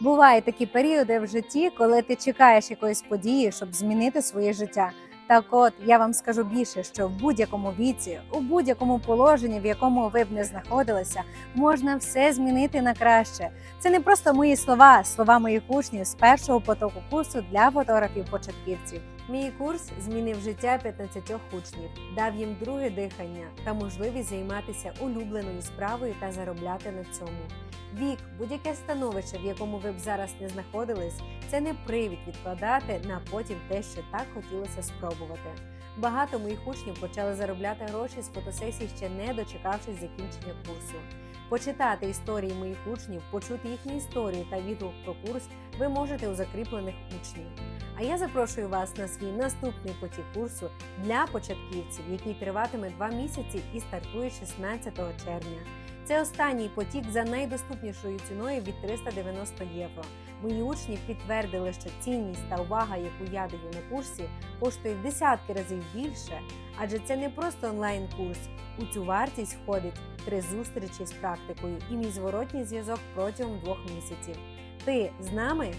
Бувають такі періоди в житті, коли ти чекаєш якоїсь події, щоб змінити своє життя. Так от я вам скажу більше, що в будь-якому віці, у будь-якому положенні, в якому ви б не знаходилися, можна все змінити на краще. Це не просто мої слова, слова моїх учнів з першого потоку курсу для фотографів-початківців. Мій курс змінив життя 15 учнів, дав їм друге дихання та можливість займатися улюбленою справою та заробляти на цьому. Вік, будь-яке становище, в якому ви б зараз не знаходились, це не привід відкладати на потім те, що так хотілося спробувати. Багато моїх учнів почали заробляти гроші з фотосесій, ще не дочекавшись закінчення курсу. Почитати історії моїх учнів, почути їхні історії та відгук про курс ви можете у закріплених учнів. А я запрошую вас на свій наступний потік курсу для початківців, який триватиме два місяці і стартує 16 червня. Це останній потік за найдоступнішою ціною від 390 євро. Мої учні підтвердили, що цінність та увага, яку я даю на курсі, коштує в десятки разів більше, адже це не просто онлайн-курс. У цю вартість входить три зустрічі з практикою і мій зворотній зв'язок протягом двох місяців. Ти з нами?